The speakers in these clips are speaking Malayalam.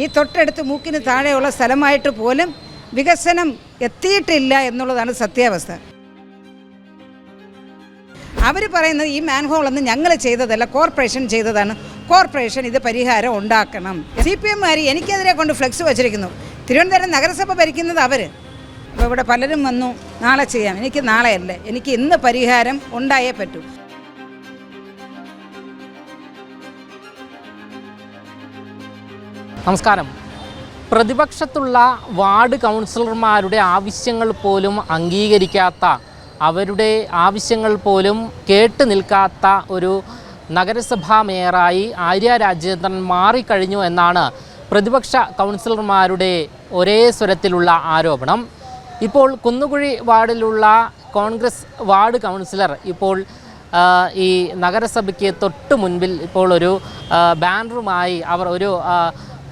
ഈ തൊട്ടടുത്ത് മൂക്കിന് താഴെയുള്ള സ്ഥലമായിട്ട് പോലും വികസനം എത്തിയിട്ടില്ല എന്നുള്ളതാണ് സത്യാവസ്ഥ. അവർ പറയുന്നത് ഈ മാൻഹോൾ ഒന്ന് ഞങ്ങൾ ചെയ്തതല്ല കോർപ്പറേഷൻ ചെയ്തതാണ്. കോർപ്പറേഷൻ ഇത് പരിഹാരം ഉണ്ടാക്കണം. സി പി എമ്മുകാർ എനിക്കെതിരെ കൊണ്ട് ഫ്ലെക്സ് വച്ചിരിക്കുന്നു. തിരുവനന്തപുരം നഗരസഭ ഭരിക്കുന്നത് അവർ അപ്പോൾ ഇവിടെ പലരും വന്നു നാളെ ചെയ്യാം. എനിക്ക് നാളെയല്ല എനിക്ക് ഇന്ന് പരിഹാരം ഉണ്ടായേ പറ്റൂ. നമസ്കാരം. പ്രതിപക്ഷത്തുള്ള വാർഡ് കൗൺസിലർമാരുടെ ആവശ്യങ്ങൾ പോലും അംഗീകരിക്കാത്ത അവരുടെ ആവശ്യങ്ങൾ പോലും കേട്ട് നിൽക്കാത്ത ഒരു നഗരസഭാ മേയറായി ആര്യ രാജേന്ദ്രൻ മാറിക്കഴിഞ്ഞു എന്നാണ് പ്രതിപക്ഷ കൗൺസിലർമാരുടെ ഒരേ സ്വരത്തിലുള്ള ആരോപണം. ഇപ്പോൾ കുന്നുകുഴി വാർഡിലുള്ള കോൺഗ്രസ് വാർഡ് കൗൺസിലർ ഇപ്പോൾ ഈ നഗരസഭയ്ക്ക് തൊട്ട് മുൻപിൽ ഇപ്പോൾ ഒരു ബാനറുമായി അവർ ഒരു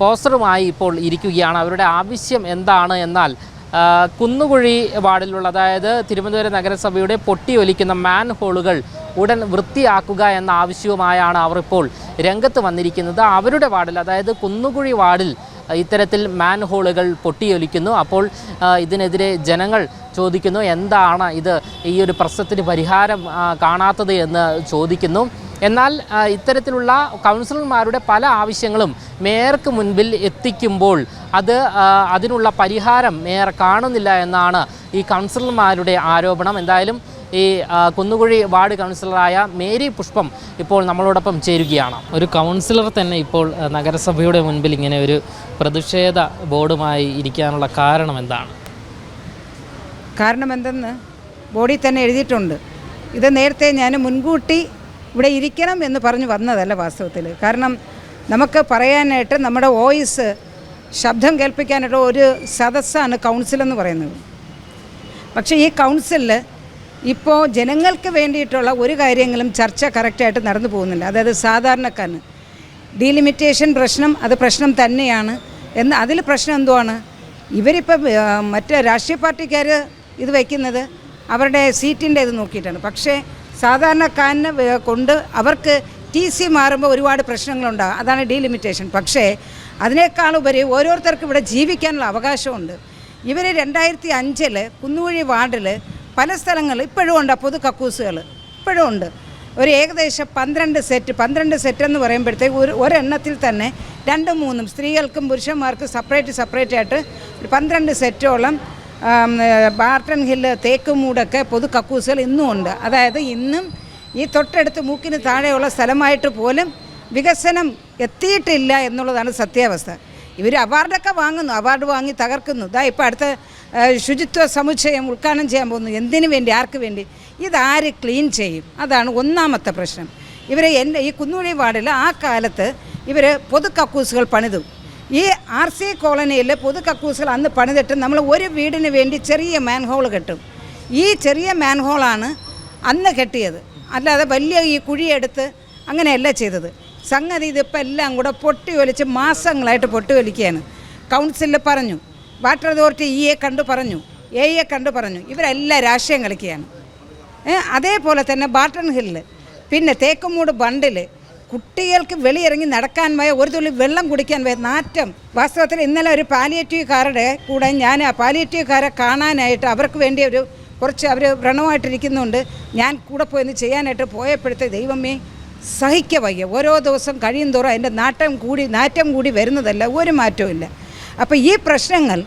പോസ്റ്ററുമായി ഇപ്പോൾ ഇരിക്കുകയാണ്. അവരുടെ ആവശ്യം എന്താണ്? എന്നാൽ കുന്നുകുഴി വാർഡിലുള്ള അതായത് തിരുവനന്തപുരം നഗരസഭയുടെ പൊട്ടിയൊലിക്കുന്ന മാൻ ഹോളുകൾ ഉടൻ വൃത്തിയാക്കുക എന്ന ആവശ്യവുമായാണ് അവർ ഇപ്പോൾ രംഗത്ത് വന്നിരിക്കുന്നത്. അവരുടെ വാർഡിൽ അതായത് കുന്നുകുഴി വാർഡിൽ ഇത്തരത്തിൽ മാൻ ഹോളുകൾ പൊട്ടിയൊലിക്കുന്നു. അപ്പോൾ ഇതിനെതിരെ ജനങ്ങൾ ചോദിക്കുന്നു എന്താണ് ഇത്? ഈ ഒരു പ്രശ്നത്തിന് പരിഹാരം കാണാത്തത് എന്ന് ചോദിക്കുന്നു. എന്നാൽ ഇത്തരത്തിലുള്ള കൗൺസിലർമാരുടെ പല ആവശ്യങ്ങളും മേയർക്ക് മുൻപിൽ എത്തിക്കുമ്പോൾ അത് അതിനുള്ള പരിഹാരം മേയർ കാണുന്നില്ല എന്നാണ് ഈ കൗൺസിലർമാരുടെ ആരോപണം. എന്തായാലും ഈ കുന്നുകുഴി വാർഡ് കൗൺസിലറായ മേരി പുഷ്പം ഇപ്പോൾ നമ്മളോടൊപ്പം ചേരുകയാണ്. ഒരു കൗൺസിലർ തന്നെ ഇപ്പോൾ നഗരസഭയുടെ മുൻപിൽ ഇങ്ങനെ ഒരു പ്രതിഷേധ ബോർഡുമായി ഇരിക്കാനുള്ള കാരണം എന്താണ്? കാരണം എന്തെന്ന് ബോഡി തന്നെ എഴുതിയിട്ടുണ്ട്. ഇത് നേരത്തെ ഞാൻ മുൻകൂട്ടി ഇവിടെ ഇരിക്കണം എന്ന് പറഞ്ഞു വന്നതല്ല വാസ്തവത്തിൽ. കാരണം നമുക്ക് പറയാനായിട്ട് നമ്മുടെ വോയിസ് ശബ്ദം കേൾപ്പിക്കാനായിട്ട് ഒരു സദസ്സാണ് കൗൺസിൽ എന്ന് പറയുന്നത്. പക്ഷേ ഈ കൗൺസിലിൽ ഇപ്പോൾ ജനങ്ങൾക്ക് വേണ്ടിയിട്ടുള്ള ഒരു കാര്യങ്ങളും ചർച്ച കറക്റ്റായിട്ട് നടന്നു പോകുന്നില്ല. അതായത് സാധാരണക്കാരന് ഡീലിമിറ്റേഷൻ പ്രശ്നം അത് പ്രശ്നം തന്നെയാണ്. എന്ന് അതിൽ പ്രശ്നം എന്തുവാണ്? ഇവരിപ്പം മറ്റ് രാഷ്ട്രീയ പാർട്ടിക്കാർ ഇത് വയ്ക്കുന്നത് അവരുടെ സീറ്റിന്റെ ഇത് നോക്കിയിട്ടാണ്. പക്ഷേ സാധാരണക്കാരനെ കൊണ്ട് അവർക്ക് ടി സി മാറുമ്പോൾ ഒരുപാട് പ്രശ്നങ്ങളുണ്ടാകും അതാണ് ഡീലിമിറ്റേഷൻ പക്ഷേ അതിനേക്കാളുപരി ഓരോരുത്തർക്കും ഇവിടെ ജീവിക്കാനുള്ള അവകാശമുണ്ട്. ഇവർ രണ്ടായിരത്തി അഞ്ചിൽ കുന്നുകുഴി വാർഡിൽ പല സ്ഥലങ്ങളിൽ ഇപ്പോഴും ഉണ്ട് പൊതു കക്കൂസുകൾ ഇപ്പോഴും ഉണ്ട്. ഒരു ഏകദേശം പന്ത്രണ്ട് സെറ്റ് പന്ത്രണ്ട് സെറ്റ് എന്ന് പറയുമ്പോഴത്തേക്ക് ഒരു ഒരെണ്ണത്തിൽ തന്നെ രണ്ടും മൂന്നും സ്ത്രീകൾക്കും പുരുഷന്മാർക്കും സെപ്പറേറ്റ് സെപ്പറേറ്റ് ആയിട്ട് പന്ത്രണ്ട് സെറ്റോളം ബാർട്ടൺ ഹില്ല് തേക്കുമൂടൊക്കെ പൊതു കക്കൂസുകൾ ഇന്നും ഉണ്ട്. അതായത് ഇന്നും ഈ തൊട്ടടുത്ത് മൂക്കിന് താഴെയുള്ള സ്ഥലമായിട്ട് പോലും വികസനം എത്തിയിട്ടില്ല എന്നുള്ളതാണ് സത്യാവസ്ഥ. ഇവർ അവാർഡൊക്കെ വാങ്ങുന്നു അവാർഡ് വാങ്ങി തകർക്കുന്നു. ഇതാ ഇപ്പോൾ അടുത്ത ശുചിത്വ സമുച്ചയം ഉദ്ഘാടനം ചെയ്യാൻ പോകുന്നു. എന്തിനു വേണ്ടി ആർക്ക് വേണ്ടി? ഇതാര് ക്ലീൻ ചെയ്യും? അതാണ് ഒന്നാമത്തെ പ്രശ്നം. ഇവർ എന്റെ ഈ കുന്നുകുഴി വാർഡിൽ ആ കാലത്ത് ഇവർ പൊതു കക്കൂസുകൾ പണിതു. ഈ ആർ സി കോളനിയിൽ പൊതു കക്കൂസുകൾ അന്ന് പണിതിട്ട് നമ്മൾ ഒരു വീടിന് വേണ്ടി ചെറിയ മാൻഹോൾ കെട്ടും. ഈ ചെറിയ മാൻഹോളാണ് അന്ന് കെട്ടിയത്. അല്ലാതെ വലിയ ഈ കുഴിയെടുത്ത് അങ്ങനെയല്ല ചെയ്തത്. സംഗതി ഇതിപ്പോൾ എല്ലാം കൂടെ പൊട്ടി ഒലിച്ച് മാസങ്ങളായിട്ട് പൊട്ടി ഒലിക്കുകയാണ്. കൗൺസിലിൽ പറഞ്ഞു വാട്ടർ അതോറിറ്റി ഇയെ കണ്ടു പറഞ്ഞു എയെ കണ്ടു പറഞ്ഞു ഇവരെല്ലാം രാഷ്ട്രീയം കളിക്കുകയാണ്. അതേപോലെ തന്നെ ബാട്ടൺ ഹില്ല് പിന്നെ തേക്കുമൂട് ബണ്ടിൽ കുട്ടികൾക്ക് വെളിയിറങ്ങി നടക്കാൻ വയ ഒരു തുള്ളി വെള്ളം കുടിക്കാൻ വയ നാറ്റം. വാസ്തവത്തിൽ ഇന്നലെ ഒരു പാലിയേറ്റീവുകാരുടെ കൂടെ ഞാൻ ആ പാലിയേറ്റീവുകാരെ കാണാനായിട്ട് അവർക്ക് വേണ്ടി ഒരു കുറച്ച് അവർ വ്രണമായിട്ടിരിക്കുന്നുണ്ട്. ഞാൻ കൂടെ പോയി ചെയ്യാനായിട്ട് പോയപ്പോഴത്തെ ദൈവമേ സഹിക്ക വയ്യ. ഓരോ ദിവസം കഴിയും തോറും അതിന്റെ നാട്ടം കൂടി നാറ്റം കൂടി വരുന്നതല്ല ഒരു മാറ്റവും ഇല്ല. അപ്പോൾ ഈ പ്രശ്നങ്ങൾ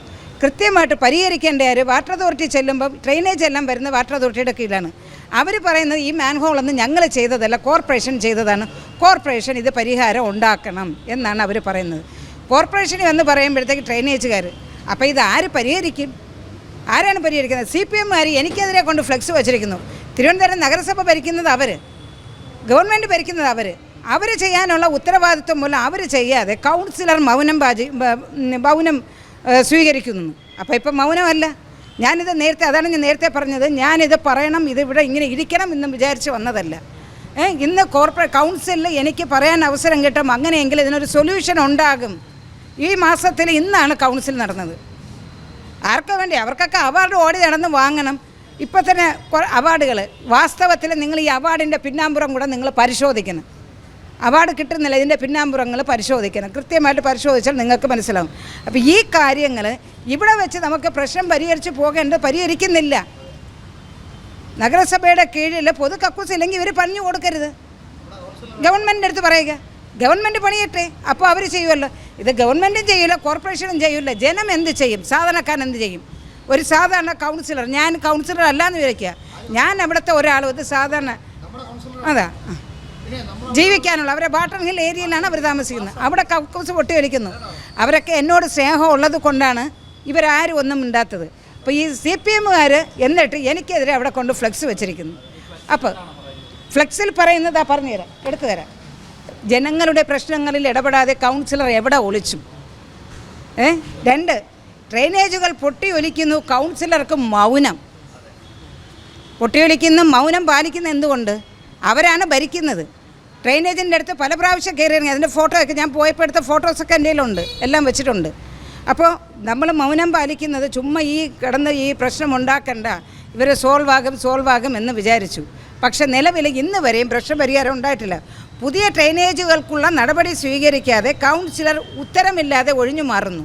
കൃത്യമായിട്ട് പരിഹരിക്കേണ്ട ആര് വാട്ടർ അതോറിറ്റി ചെല്ലുമ്പം ഡ്രെയിനേജ് എല്ലാം വരുന്ന വാട്ടർ അതോറിറ്റിയുടെ കീഴിലാണ്. അവർ പറയുന്നത് ഈ മാൻഹോളൊന്നും ഞങ്ങൾ ചെയ്തതല്ല കോർപ്പറേഷൻ ചെയ്തതാണ്. കോർപ്പറേഷൻ ഇത് പരിഹാരം ഉണ്ടാക്കണം എന്നാണ് അവർ പറയുന്നത്. കോർപ്പറേഷൻ എന്ന് പറയുമ്പോഴത്തേക്ക് ഡ്രെയിനേജുകാർ അപ്പോൾ ഇത് ആര് പരിഹരിക്കും? ആരാണ് പരിഹരിക്കുന്നത്? സി പി എമ്മുകാർ എനിക്കെതിരെ കൊണ്ട് ഫ്ലെക്സ് വച്ചിരിക്കുന്നു. തിരുവനന്തപുരം നഗരസഭ ഭരിക്കുന്നത് അവർ ഗവൺമെന്റ് ഭരിക്കുന്നത് അവർ അവർ ചെയ്യാനുള്ള ഉത്തരവാദിത്വം മൂലം അവർ ചെയ്യാതെ കൗൺസിലർ മൗനം ബാജി മൗനം സ്വീകരിക്കുന്നു. അപ്പോൾ ഇപ്പം മൗനമല്ല. ഞാനിത് നേരത്തെ അതാണ് ഞാൻ നേരത്തെ പറഞ്ഞത്. ഞാനിത് പറയണം ഇത് ഇവിടെ ഇങ്ങനെ ഇരിക്കണം എന്നും വിചാരിച്ച് വന്നതല്ല. ഇന്ന് കോർപ്പറേറ്റ് കൗൺസിലിൽ എനിക്ക് പറയാൻ അവസരം കിട്ടും. അങ്ങനെയെങ്കിൽ ഇതിനൊരു സൊല്യൂഷൻ ഉണ്ടാകും. ഈ മാസത്തിൽ ഇന്നാണ് കൗൺസിൽ നടന്നത്. ആർക്കു വേണ്ടി? അവർക്കൊക്കെ അവാർഡ് ഓടി നടന്ന് വാങ്ങണം. ഇപ്പം തന്നെ അവാർഡുകൾ വാസ്തവത്തിൽ നിങ്ങൾ ഈ അവാർഡിന്റെ പിന്നാമ്പുറം കൂടെ നിങ്ങൾ പരിശോധിക്കണം. അവാർഡ് കിട്ടുന്നില്ല ഇതിന്റെ പിന്നാമ്പുറങ്ങൾ പരിശോധിക്കണം. കൃത്യമായിട്ട് പരിശോധിച്ചാൽ നിങ്ങൾക്ക് മനസ്സിലാവും. അപ്പോൾ ഈ കാര്യങ്ങൾ ഇവിടെ വെച്ച് നമുക്ക് പ്രശ്നം പരിഹരിച്ച് പോകേണ്ടത് പരിഹരിക്കുന്നില്ല. നഗരസഭയുടെ കീഴിൽ പൊതു കക്കൂസ് ഇല്ലെങ്കിൽ ഇവർ പറഞ്ഞു കൊടുക്കരുത്. ഗവൺമെന്റിന്റെ അടുത്ത് പറയുക. ഗവൺമെന്റ് പണിയട്ടെ അപ്പോൾ അവർ ചെയ്യുമല്ലോ. ഇത് ഗവൺമെന്റും ചെയ്യില്ല കോർപ്പറേഷനും ചെയ്യില്ല ജനം എന്ത് ചെയ്യും? സാധാരണക്കാരൻ എന്ത് ചെയ്യും? ഒരു സാധാരണ കൗൺസിലർ ഞാൻ കൗൺസിലർ അല്ല എന്ന് വിചാരിക്കുക. ഞാൻ അവിടുത്തെ ഒരാളും ഇത് സാധാരണ അതാ. ജീവിക്കാനുള്ള അവരെ ബാട്ടൺ ഹിൽ ഏരിയയിലാണ് അവർ താമസിക്കുന്നത്. അവിടെ കക്കൂസ് പൊട്ടി വലിക്കുന്നു അവരൊക്കെ എന്നോട് സ്നേഹം ഉള്ളത് കൊണ്ടാണ് ഇവരാരും ഒന്നും മിണ്ടാത്തത്. അപ്പോൾ ഈ സി പി എമ്മുകാർ എന്നിട്ട് എനിക്കെതിരെ അവിടെ കൊണ്ട് ഫ്ലെക്സ് വെച്ചിരിക്കുന്നു. അപ്പോൾ ഫ്ലെക്സിൽ പറയുന്നത് ആ പറഞ്ഞുതരാം എടുത്തു തരാം. ജനങ്ങളുടെ പ്രശ്നങ്ങളിൽ ഇടപെടാതെ കൗൺസിലർ എവിടെ ഒളിച്ചു? ഏ? രണ്ട് ഡ്രെയിനേജുകൾ പൊട്ടി ഒലിക്കുന്നു കൗൺസിലർക്ക് മൗനം. പൊട്ടിയൊലിക്കുന്ന മൗനം പാലിക്കുന്ന എന്തുകൊണ്ട്? അവരാണ് ഭരിക്കുന്നത്. ഡ്രെയിനേജിന്റെ അടുത്ത് പല പ്രാവശ്യം കയറി ഇറങ്ങി അതിന്റെ ഫോട്ടോ ഒക്കെ ഞാൻ പോയപ്പോൾ എടുത്ത ഫോട്ടോസൊക്കെ എന്റെ കയ്യിലുണ്ട്. എല്ലാം വെച്ചിട്ടുണ്ട്. അപ്പോൾ നമ്മൾ മൗനം പാലിക്കുന്നത് ചുമ്മാ ഈ കിടന്ന് ഈ പ്രശ്നം ഉണ്ടാക്കണ്ട. ഇവർ സോൾവ് ആകും സോൾവ് ആകും എന്ന് വിചാരിച്ചു. പക്ഷെ നിലവിൽ ഇന്ന് വരെയും പ്രശ്നപരിഹാരം ഉണ്ടായിട്ടില്ല. പുതിയ ഡ്രെയിനേജുകൾക്കുള്ള നടപടി സ്വീകരിക്കാതെ കൗൺസിലർ ഉത്തരമില്ലാതെ ഒഴിഞ്ഞു മാറുന്നു.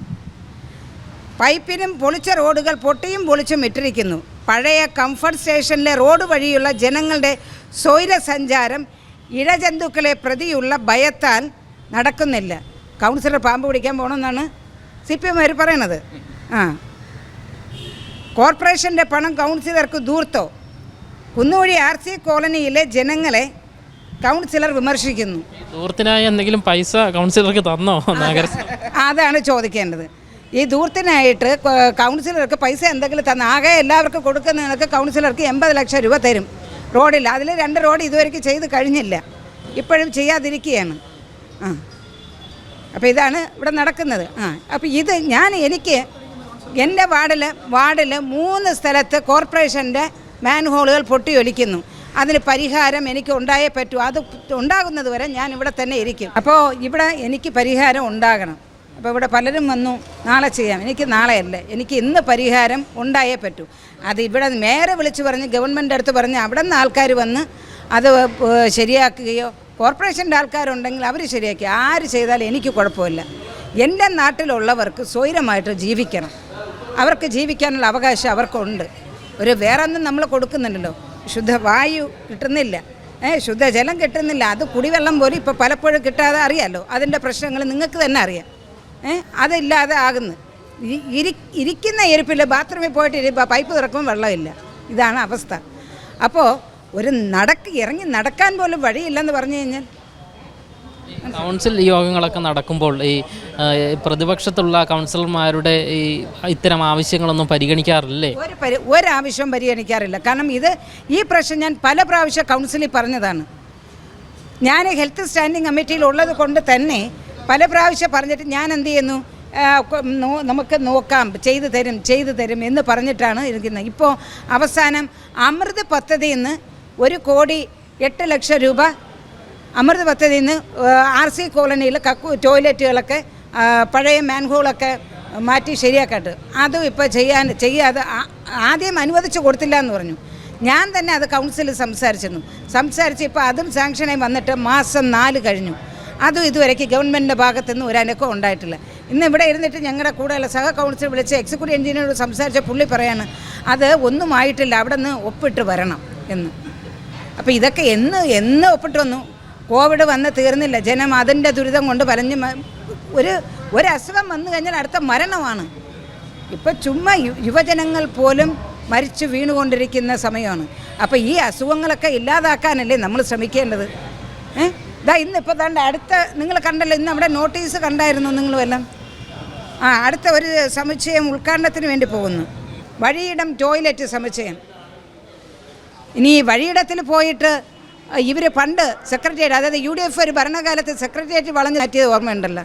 പൈപ്പിനും പൊളിച്ച റോഡുകൾ പൊട്ടിയും പൊളിച്ചും ഇട്ടിരിക്കുന്നു. പഴയ കംഫർട്ട് സ്റ്റേഷനിലെ റോഡ് വഴിയുള്ള ജനങ്ങളുടെ സൗര സഞ്ചാരം ഇഴജന്തുക്കളെ പ്രതിയുള്ള ഭയത്താൽ നടക്കുന്നില്ല. കൗൺസിലർ പാമ്പ് പിടിക്കാൻ പോകണമെന്നാണ് സി പി എം പറയണത്. ആ. കോർപ്പറേഷന്റെ പണം കൗൺസിലർക്ക് ദൂർത്തോ കുന്നുവഴി ആർ സി കോളനിയിലെ ജനങ്ങളെ കൗൺസിലർ വിമർശിക്കുന്നു. ദൂർത്തിനായി എന്തെങ്കിലും പൈസ കൗൺസിലർക്ക് തന്നോ അതാണ് ചോദിക്കേണ്ടത്. ഈ ദൂർത്തിനായിട്ട് കൗൺസിലർക്ക് പൈസ എന്തെങ്കിലും തന്ന ആകെ എല്ലാവർക്കും കൊടുക്കുന്നതിനൊക്കെ കൗൺസിലർക്ക് എൺപത് ലക്ഷം രൂപ തരും. റോഡിൽ അതിൽ രണ്ട് റോഡ് ഇതുവരെയ്ക്ക് ചെയ്ത് കഴിഞ്ഞില്ല. ഇപ്പോഴും ചെയ്യാതിരിക്കുകയാണ്. ആ. അപ്പോൾ ഇതാണ് ഇവിടെ നടക്കുന്നത്. ആ. അപ്പോൾ ഇത് ഞാൻ എനിക്ക് എന്റെ വാർഡിൽ വാർഡിൽ മൂന്ന് സ്ഥലത്ത് കോർപ്പറേഷന്റെ മാൻഹോളുകൾ പൊട്ടിയൊലിക്കുന്നു അതിന് പരിഹാരം എനിക്ക് ഉണ്ടായേ പറ്റൂ. അത് ഉണ്ടാകുന്നത് വരെ ഞാൻ ഇവിടെ തന്നെ ഇരിക്കും. അപ്പോൾ ഇവിടെ എനിക്ക് പരിഹാരം ഉണ്ടാകണം. അപ്പോൾ ഇവിടെ പലരും വന്നു നാളെ ചെയ്യാം. എനിക്ക് നാളെയല്ല. എനിക്ക് ഇന്ന് പരിഹാരം ഉണ്ടായേ പറ്റൂ. അത് ഇവിടെ നേരെ വിളിച്ച് പറഞ്ഞ് ഗവൺമെന്റ് അടുത്ത് പറഞ്ഞ് അവിടെ നിന്ന് ആൾക്കാർ വന്ന് അത് ശരിയാക്കുകയോ കോർപ്പറേഷന്റെ ആൾക്കാരുണ്ടെങ്കിൽ അവർ ശരിയാക്കി. ആര് ചെയ്താലും എനിക്ക് കുഴപ്പമില്ല. എന്റെ നാട്ടിലുള്ളവർക്ക് സ്വൈരമായിട്ട് ജീവിക്കണം. അവർക്ക് ജീവിക്കാനുള്ള അവകാശം അവർക്കുണ്ട്. ഒരു വേറെ ഒന്നും നമ്മൾ കൊടുക്കുന്നുണ്ടല്ലോ ശുദ്ധവായു കിട്ടുന്നില്ല. ശുദ്ധജലം കിട്ടുന്നില്ല. അത് കുടിവെള്ളം പോലും ഇപ്പോൾ പലപ്പോഴും കിട്ടാതെ അറിയാമല്ലോ അതിന്റെ പ്രശ്നങ്ങൾ നിങ്ങൾക്ക് തന്നെ അറിയാം. അതില്ലാതെ ആകുന്നു. ഇരി ഇരിക്കുന്ന ഇരിപ്പിൽ ബാത്റൂമിൽ പോയിട്ട് ഇരിപ്പോൾ പൈപ്പ് തുറക്കുമ്പോൾ വെള്ളമില്ല. ഇതാണ് അവസ്ഥ. അപ്പോൾ ഒരു നടക്ക് ഇറങ്ങി നടക്കാൻ പോലും വഴിയില്ലെന്ന് പറഞ്ഞു കഴിഞ്ഞാൽ കൗൺസിൽ യോഗങ്ങളൊക്കെ നടക്കുമ്പോൾ ഈ പ്രതിപക്ഷത്തുള്ള കൗൺസിലർമാരുടെ ഈ ഇത്തരം ആവശ്യങ്ങളൊന്നും പരിഗണിക്കാറില്ലേ? ഒരു പരി ഒരാവശ്യവും പരിഗണിക്കാറില്ല. കാരണം ഇത് ഈ പ്രശ്നം ഞാൻ പല പ്രാവശ്യം കൗൺസിലിൽ പറഞ്ഞതാണ്. ഞാൻ ഹെൽത്ത് സ്റ്റാൻഡിംഗ് കമ്മിറ്റിയിൽ ഉള്ളത് കൊണ്ട് തന്നെ പല പ്രാവശ്യം പറഞ്ഞിട്ട് ഞാൻ എന്ത് ചെയ്യുന്നു? നമുക്ക് നോക്കാം ചെയ്തു തരും ചെയ്തു തരും എന്ന് പറഞ്ഞിട്ടാണ് ഇരിക്കുന്നത്. ഇപ്പോൾ അവസാനം അമൃത് പദ്ധതിയിൽ നിന്ന് ഒരു കോടി എട്ട് ലക്ഷം രൂപ അമൃത് പദ്ധതിയിൽ നിന്ന് ആർ സി കോളനിയിൽ കക്കു ടോയ്ലറ്റുകളൊക്കെ പഴയ മാൻഹോളൊക്കെ മാറ്റി ശരിയാക്കട്ട്. അതും ഇപ്പോൾ ചെയ്യാൻ ചെയ്യാതെ ആദ്യം അനുവദിച്ച് കൊടുത്തില്ല എന്ന് പറഞ്ഞു. ഞാൻ തന്നെ അത് കൗൺസിലിൽ സംസാരിച്ചിരുന്നു. സംസാരിച്ച് ഇപ്പോൾ അതും സാങ്ഷനായി വന്നിട്ട് മാസം നാല് കഴിഞ്ഞു. അതും ഇതുവരയ്ക്ക് ഗവൺമെന്റിന്റെ ഭാഗത്തുനിന്ന് ഒരു അനക്കം ഉണ്ടായിട്ടില്ല. ഇന്ന് ഇവിടെ ഇരുന്നിട്ട് ഞങ്ങളുടെ കൂടെയുള്ള സഹ കൗൺസിൽ വിളിച്ച് എക്സിക്യൂട്ടീവ് എഞ്ചിനീയറോട് സംസാരിച്ച പുള്ളി പറയാണ് അത് ഒന്നും ആയിട്ടില്ല അവിടെ നിന്ന് ഒപ്പിട്ട് വരണം എന്ന്. അപ്പോൾ ഇതൊക്കെ എന്ന് എന്ന് ഒപ്പിട്ട് വന്നു. കോവിഡ് വന്ന് തീർന്നില്ല. ജനം അതിന്റെ ദുരിതം കൊണ്ട് വലഞ്ഞ് ഒരു ഒരു അസുഖം വന്നു കഴിഞ്ഞാൽ അടുത്ത മരണമാണ്. ഇപ്പം ചുമ്മാ യുവജനങ്ങൾ പോലും മരിച്ചു വീണുകൊണ്ടിരിക്കുന്ന സമയമാണ്. അപ്പോൾ ഈ അസുഖങ്ങളൊക്കെ ഇല്ലാതാക്കാനല്ലേ നമ്മൾ ശ്രമിക്കേണ്ടത്? ഏ? ഇതാ ഇന്നിപ്പോൾ ദാണ്ട് അടുത്ത നിങ്ങൾ കണ്ടല്ലോ ഇന്ന് അവിടെ നോട്ടീസ് കണ്ടായിരുന്നു നിങ്ങൾ വല്ലതും ആ അടുത്ത ഒരു സമുച്ചയം ഉദ്ഘാടനത്തിന് വേണ്ടി പോകുന്നു. വഴിയിടം ടോയ്ലറ്റ് സമുച്ചയം. ഇനി വഴിയിടത്തിൽ പോയിട്ട് ഇവർ പണ്ട് സെക്രട്ടേറിയറ്റ് അതായത് യു ഡി എഫ് ഒരു ഭരണകാലത്ത് സെക്രട്ടേറിയറ്റ് വളഞ്ഞ് മാറ്റിയത് ഓർമ്മയുണ്ടല്ലോ.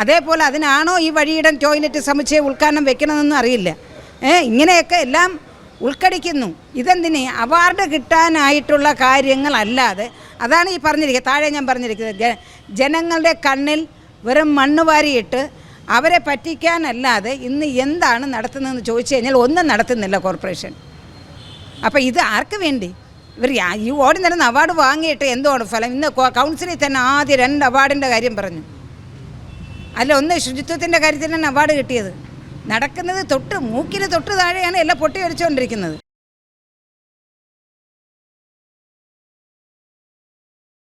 അതേപോലെ അതിനാണോ ഈ വഴിയിടം ടോയ്ലറ്റ് സമുച്ചയം ഉദ്ഘാടനം വെക്കണമെന്നൊന്നും അറിയില്ല. ഇങ്ങനെയൊക്കെ എല്ലാം ഉൾക്കടിക്കുന്നു. ഇതെന്തിന്? അവാർഡ് കിട്ടാനായിട്ടുള്ള കാര്യങ്ങളല്ലാതെ അതാണ് ഈ പറഞ്ഞിരിക്കുക താഴെ ഞാൻ പറഞ്ഞിരിക്കുന്നത്. ജനങ്ങളുടെ കണ്ണിൽ വെറും മണ്ണ് വാരിയിട്ട് അവരെ പറ്റിക്കാനല്ലാതെ ഇന്ന് എന്താണ് നടത്തുന്നതെന്ന് ചോദിച്ചു കഴിഞ്ഞാൽ ഒന്നും നടത്തുന്നില്ല കോർപ്പറേഷൻ. അപ്പോൾ ഇത് ആർക്ക് വേണ്ടി? ഇവർ ഈ ഓടി നടന്ന് അവാർഡ് വാങ്ങിയിട്ട് എന്തുകൊണ്ട് ഫലം? ഇന്ന് കൗൺസിലിൽ തന്നെ ആദ്യം രണ്ട് അവാർഡിന്റെ കാര്യം പറഞ്ഞു. അല്ല ഒന്ന് ശുചിത്വത്തിന്റെ കാര്യത്തിൽ തന്നെ അവാർഡ് കിട്ടിയത്. നടക്കുന്നത് തൊട്ട് മൂക്കിന് തൊട്ട് താഴെയാണ് എല്ലാം പൊട്ടി അടിച്ചുകൊണ്ടിരിക്കുന്നത്